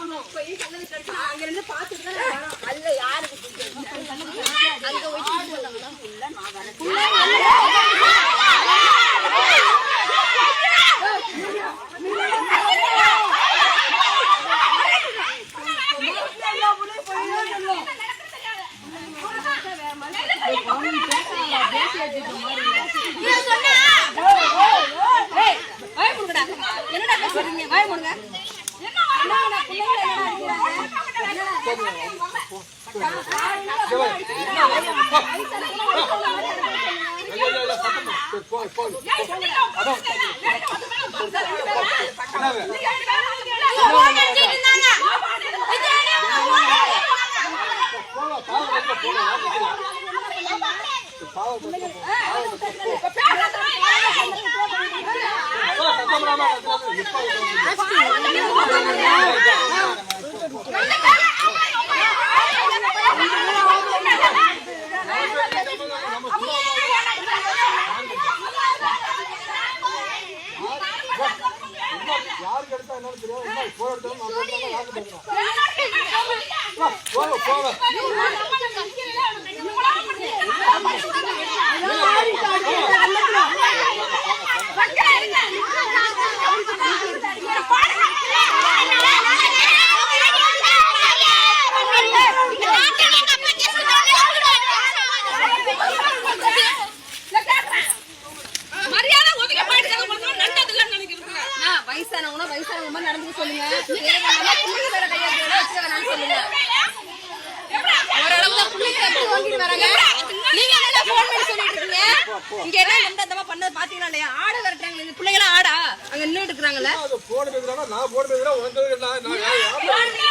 போய் கண்ணை வச்சு அங்க இருந்து பார்த்துட்டு தான் வரோம். அல்ல யாருக்கு அங்க என்னடா பேசுறீங்க? வாய் முடுங்க என்னடா பிள்ளைங்களை என்னடா அடிக்கிறாங்க? யாருக்கு வயசானவங்க சொல்லுங்க. சொல்லுங்க. எப்படி வாங்கிட்டு வராங்க. நீங்க என்ன போன் பண்ணி சொல்லிட்டு இருக்கீங்க? இங்க என்ன இந்த இந்த பண்ணது பாத்தீங்களா இல்லையா? விரட்டுறாங்க இந்த பிள்ளைங்க ஆடா. அங்க நின்றுட்டு இருக்காங்கல்ல போன் நான் போன் பேசுறேன் உங்களுக்கு நான்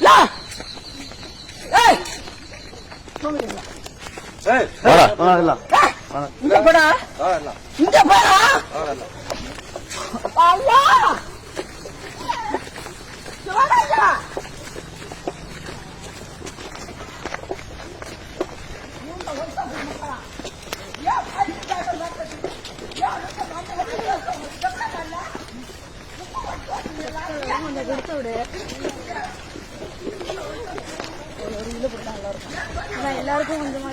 யார் ஏய் இங்க போடா வரல இங்க போடா வரல ஐயா சிவராஜா எல்லாருக்கும் கொஞ்சம்